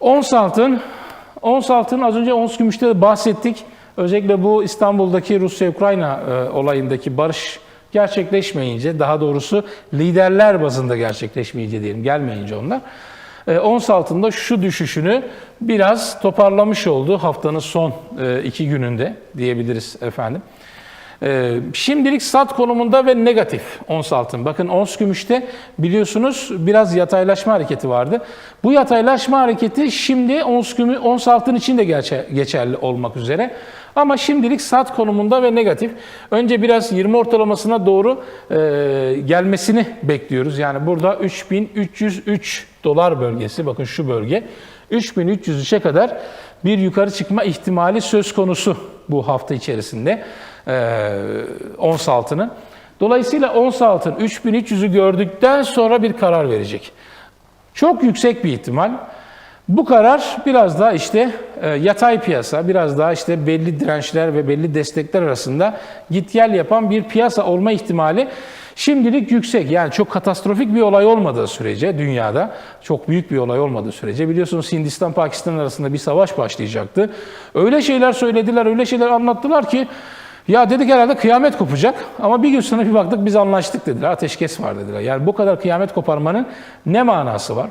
Ons altın. Ons altın az önce ons gümüşte de bahsettik. Özellikle bu İstanbul'daki Rusya-Ukrayna e, olayındaki barış gerçekleşmeyince, daha doğrusu liderler bazında gerçekleşmeyince diyelim, gelmeyince onlar. E, ons altında şu düşüşünü biraz toparlamış oldu haftanın son e, iki gününde diyebiliriz efendim. Ee, şimdilik sat konumunda ve negatif ons altın. Bakın ons gümüşte biliyorsunuz biraz yataylaşma hareketi vardı. Bu yataylaşma hareketi şimdi ons, gümü, ons altın için de geçerli olmak üzere. Ama şimdilik sat konumunda ve negatif. Önce biraz 20 ortalamasına doğru e, gelmesini bekliyoruz. Yani burada 3303 dolar bölgesi, bakın şu bölge. 3303'e kadar bir yukarı çıkma ihtimali söz konusu bu hafta içerisinde e, ons altını. Dolayısıyla ons altın 3300'ü gördükten sonra bir karar verecek. Çok yüksek bir ihtimal. Bu karar biraz daha işte e, yatay piyasa, biraz daha işte belli dirençler ve belli destekler arasında git gel yapan bir piyasa olma ihtimali şimdilik yüksek. Yani çok katastrofik bir olay olmadığı sürece dünyada, çok büyük bir olay olmadığı sürece biliyorsunuz Hindistan Pakistan arasında bir savaş başlayacaktı. Öyle şeyler söylediler, öyle şeyler anlattılar ki ya dedik herhalde kıyamet kopacak ama bir gün sonra bir baktık biz anlaştık dediler. Ateşkes var dediler. Yani bu kadar kıyamet koparmanın ne manası var?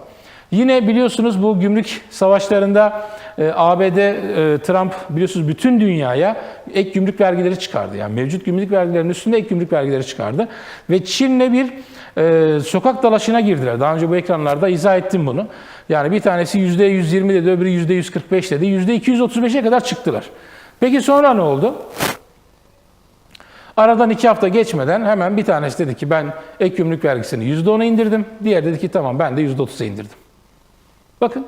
Yine biliyorsunuz bu gümrük savaşlarında e, ABD, e, Trump biliyorsunuz bütün dünyaya ek gümrük vergileri çıkardı. Yani mevcut gümrük vergilerinin üstünde ek gümrük vergileri çıkardı. Ve Çin'le bir e, sokak dalaşına girdiler. Daha önce bu ekranlarda izah ettim bunu. Yani bir tanesi %120 dedi, öbürü %145 dedi. %235'e kadar çıktılar. Peki sonra ne oldu? Aradan iki hafta geçmeden hemen bir tanesi dedi ki ben ek gümrük vergisini %10'a indirdim. Diğer dedi ki tamam ben de %30'a indirdim. Bakın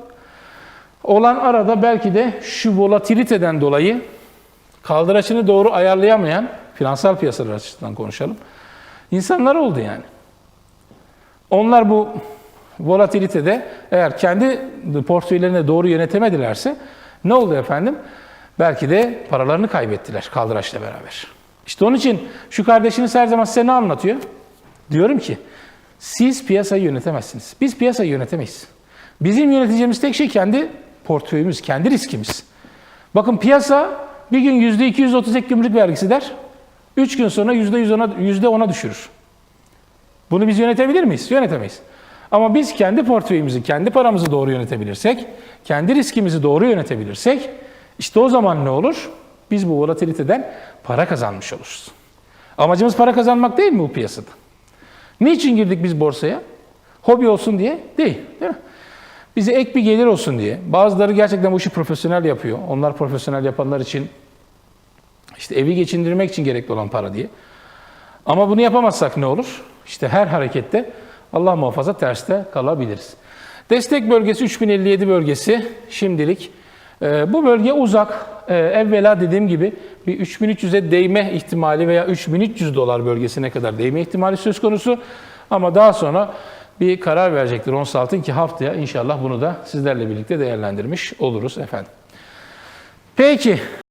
olan arada belki de şu volatiliteden dolayı kaldıraçını doğru ayarlayamayan finansal piyasalar açısından konuşalım. İnsanlar oldu yani. Onlar bu volatilitede eğer kendi portföylerini doğru yönetemedilerse ne oldu efendim? Belki de paralarını kaybettiler kaldıraçla beraber. İşte onun için şu kardeşiniz her zaman size ne anlatıyor? Diyorum ki siz piyasayı yönetemezsiniz. Biz piyasayı yönetemeyiz. Bizim yöneteceğimiz tek şey kendi portföyümüz, kendi riskimiz. Bakın piyasa bir gün %230 ek gümrük vergisi der. Üç gün sonra %110'a %10'a düşürür. Bunu biz yönetebilir miyiz? Yönetemeyiz. Ama biz kendi portföyümüzü, kendi paramızı doğru yönetebilirsek, kendi riskimizi doğru yönetebilirsek, işte o zaman ne olur? Biz bu volatiliteden para kazanmış oluruz. Amacımız para kazanmak değil mi bu piyasada? Niçin girdik biz borsaya? Hobi olsun diye değil, değil mi? Bize ek bir gelir olsun diye. Bazıları gerçekten bu işi profesyonel yapıyor. Onlar profesyonel yapanlar için işte evi geçindirmek için gerekli olan para diye. Ama bunu yapamazsak ne olur? İşte her harekette Allah muhafaza terste kalabiliriz. Destek bölgesi 3057 bölgesi şimdilik. Ee, bu bölge uzak. Ee, evvela dediğim gibi bir 3300'e değme ihtimali veya 3300 dolar bölgesine kadar değme ihtimali söz konusu. Ama daha sonra bir karar verecektir ons altın ki haftaya inşallah bunu da sizlerle birlikte değerlendirmiş oluruz efendim. Peki.